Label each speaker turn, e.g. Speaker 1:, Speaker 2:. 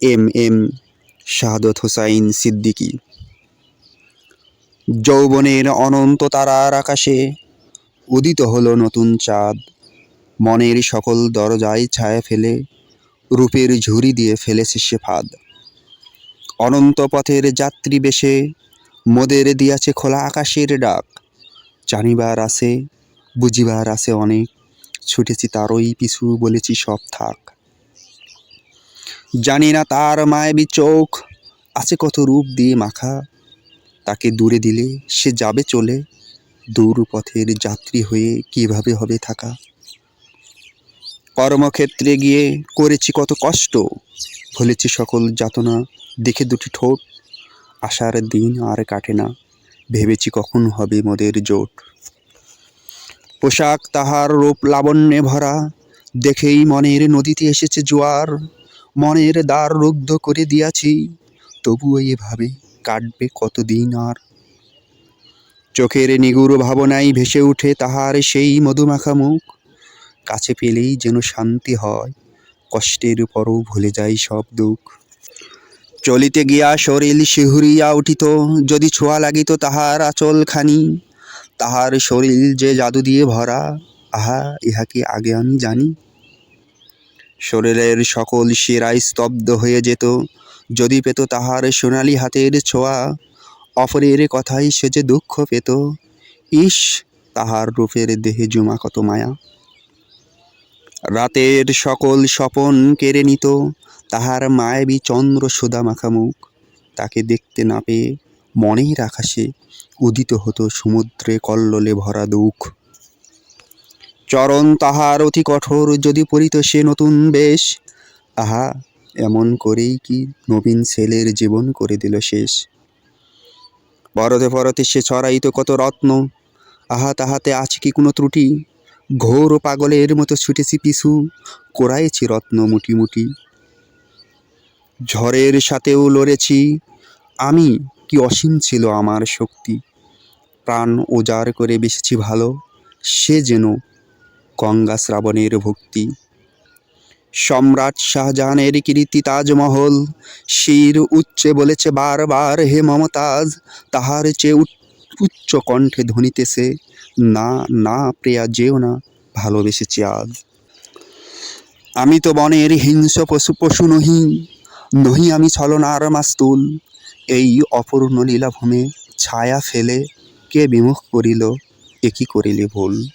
Speaker 1: M M Shahadat Hossain Siddiqui. যৌবনের অনন্ত তারার আকাশে উদিত হলো নতুন চাঁদ। মনের সকল দরজায় ছায়া ফেলে, রূপের ঝুড়ি দিয়ে ফেলেছে সে ফাঁদ। অনন্ত পথের যাত্রী বেশে মোদের দিয়াছে খোলা আকাশের ডাক। জানিবার আছে, বুঝিবার আছে অনেক, ছুটেছি তারই পিছু বলেছি সব থাক। জানি না তার মায়াবী চোখ। আছে কত রূপ দিয়ে মাখা। তাকে দূরে দিলে সে যাবে চলে। দূর পথের যাত্রী হয়ে কীভাবে হবে থাকা? কর্মক্ষেত্রে গিয়ে করেছি কত কষ্ট। ভুলেছি সকল যাতনা, দেখে দুটি ঠোঁট। আসার দিন আর কাটে না। ভেবেছি কখন হবে মোদের জোট। পোশাক তাহার রূপ লাবণ্যে ভরা। দেখেই মনের নদীতে এসেছে জোয়ার। মনের দ্বার রুদ্ধ করে দিয়াছি। তবুও এভাবে কাটবে কতদিন আর? চোখের নিগুড় ভাবনাই ভেসে উঠে তাহার সেই মধুমাখা মুখ। কাছে পেলেই যেন শান্তি হয়, কষ্টের পরও ভুলে যায় সব দুঃখ। চলিতে গিয়া শরীর শিহুরিয়া উঠিত, যদি ছোঁয়া লাগিত তাহার আঁচলখানি, তাহার শরীর যে জাদু দিয়ে ভরা, আহা, ইহা কি আগে আমি জানি? শরীরের সকল শিরায় স্তব্ধ হয়ে যেত। যদি পেত তাহার সোনালি হাতের ছোঁয়া, অপরের কথাই সে যে দুঃখ পেত। ইস, তাহার রূপের দেহে জুমা কত মায়া। রাতের সকল স্বপন কেড়ে নিত। তাহার মায়াবী চন্দ্র সুদা মাখা মুখ। তাকে দেখতে না পেয়ে মনের আকাশে উদিত হতো সমুদ্রে কল্লোলে ভরা দুঃখ। চরণ তাহার অতি কঠোর, যদি পরিত সে নতুন বেশ আহা এমন করেই কি নবীন ছেলের জীবন করে দিল শেষ। পরতে পরতে সে ছড়াইত কত রত্ন, আহা তাহাতে আছে কি কোনো ত্রুটি? ঘোর ও পাগলের মতো ছুটেছি পিছু, কোরাইছি রত্ন মুটি মুটি। ঝড়ের সাথেও লড়েছি, আমি কি অসীম ছিল আমার শক্তি? প্রাণ উজাড় করে বেসেছি ভালো, সে যেন গঙ্গা শ্রাবণের ভক্তি। সম্রাট শাহজাহানের কীর্তি তাজমহল, শির উচ্চে বলেছে বারবার, হে মমতাজ, তাহার চেয়ে উচ্চ- কণ্ঠে ধ্বনিতেছে না না প্রিয়া, যেও না, ভালোবেসেছি আজ। আমি তো বনের হিংস্র পশু পশু নহি নহি আমি ছলনার মাস্তুল। এই অপূর্ণ লীলাভূমে ছায়া ফেলে কে বিমুখ করিল একই করিলে ভুল?